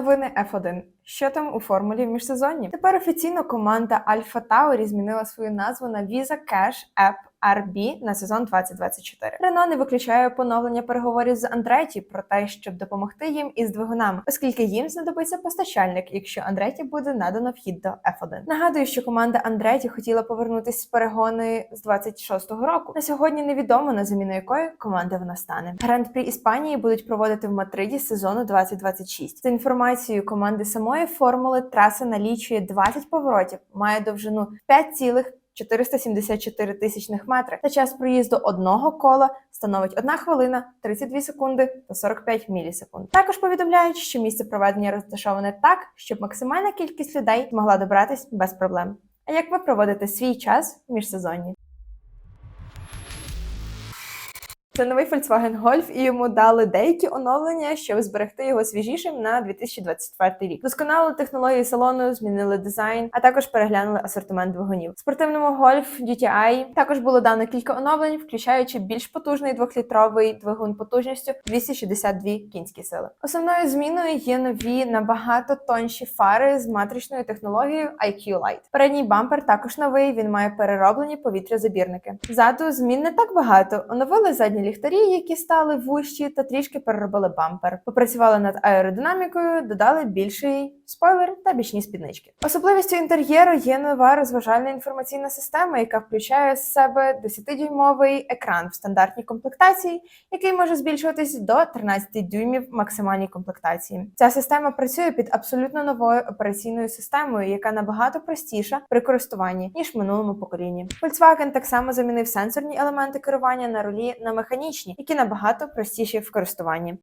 Новини F1. Що там у формулі в міжсезонні? Тепер офіційно команда Альфа Таурі змінила свою назву на Visa Cash App RB на сезон 2024. Рено не виключає поновлення переговорів з Андреті про те, щоб допомогти їм із двигунами, оскільки їм знадобиться постачальник, якщо Андреті буде надано вхід до F1. Нагадую, що команда Андреті хотіла повернутися з перегони з 26-го року. На сьогодні невідомо на заміну якої команди вона стане. Гран-прі Іспанії будуть проводити в Мадриді з сезону 2026. За інформацією команди самої формули, траса налічує 20 поворотів, має довжину 5, 474 тисячних метри та час проїзду одного кола становить 1 хвилина 32 секунди та 45 мілісекунд. Також повідомляють, що місце проведення розташоване так, щоб максимальна кількість людей змогла добратись без проблем. А як ви проводите свій час в міжсезонні? Це новий Volkswagen Golf, і йому дали деякі оновлення, щоб зберегти його свіжішим на 2024 рік. Досконалили технології салону, змінили дизайн, а також переглянули асортимент двигунів. Спортивному Golf GTI також було дано кілька оновлень, включаючи більш потужний двохлітровий двигун потужністю 262 кінські сили. Основною зміною є нові набагато тонші фари з матричною технологією IQ Light. Передній бампер також новий. Він має перероблені повітрязабірники. Ззаду змін не так багато. Оновили задні ліхтарі, які стали вущі, та трішки переробили бампер. Попрацювали над аеродинамікою, додали більший спойлер та бічні спіднички. Особливістю інтер'єру є нова розважальна інформаційна система, яка включає в себе 10-дюймовий екран в стандартній комплектації, який може збільшуватись до 13 дюймів максимальній комплектації. Ця система працює під абсолютно новою операційною системою, яка набагато простіша при користуванні ніж в минулому поколінні. Volkswagen так само замінив сенсорні елементи керування на рулі на механічні, які набагато простіші в користуванні.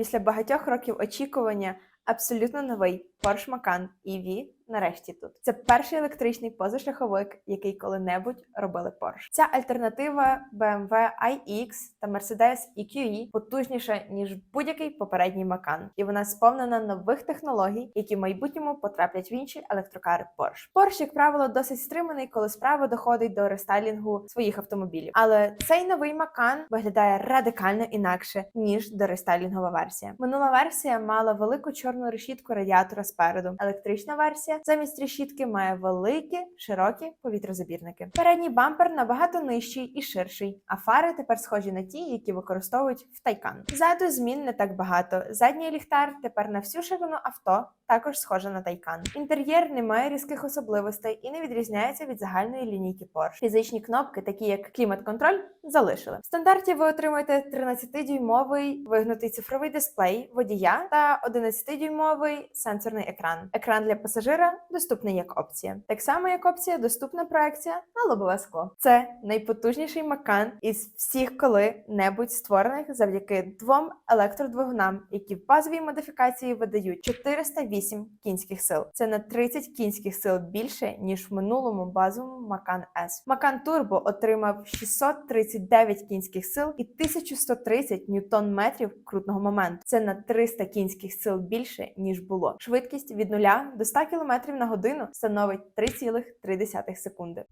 Після багатьох років очікування абсолютно новий Porsche Macan EV нарешті тут. Це перший електричний позашляховик, який коли-небудь робили Porsche. Ця альтернатива BMW iX та Mercedes EQE потужніша ніж будь-який попередній Macan, і вона сповнена нових технологій, які в майбутньому потраплять в інші електрокари Porsche. Porsche, як правило, досить стриманий, коли справа доходить до рестайлінгу своїх автомобілів. Але цей новий Macan виглядає радикально інакше ніж дорестайлінгова версія. Минула версія мала велику чорну решітку радіатора спереду. Електрична версія замість решітки має великі широкі повітрозабірники. Передній бампер набагато нижчий і ширший, а фари тепер схожі на ті, які використовують в Тайкан. Ззаду змін не так багато. Задній ліхтар тепер на всю ширину авто також схоже на Тайкан. Інтер'єр не має різких особливостей і не відрізняється від загальної лінійки Porsche. Фізичні кнопки, такі як клімат-контроль, залишили. В стандарті ви отримаєте 13-дюймовий вигнутий цифровий дисплей водія та 11-дюймовий сенсорний екран. Екран для пасажира доступний як опція. Так само, як опція, доступна проекція на лобове скло. Це найпотужніший Макан із всіх коли-небудь створених завдяки двом електродвигунам, які в базовій модифікації видають 408 кінських сил. Це на 30 кінських сил більше ніж в минулому базовому Macan S. Macan Turbo отримав 639 кінських сил і 1130 ньютон-метрів крутного моменту. Це на 300 кінських сил більше ніж було. Швидкість від 0 до 100 км на годину становить 3,3 секунди.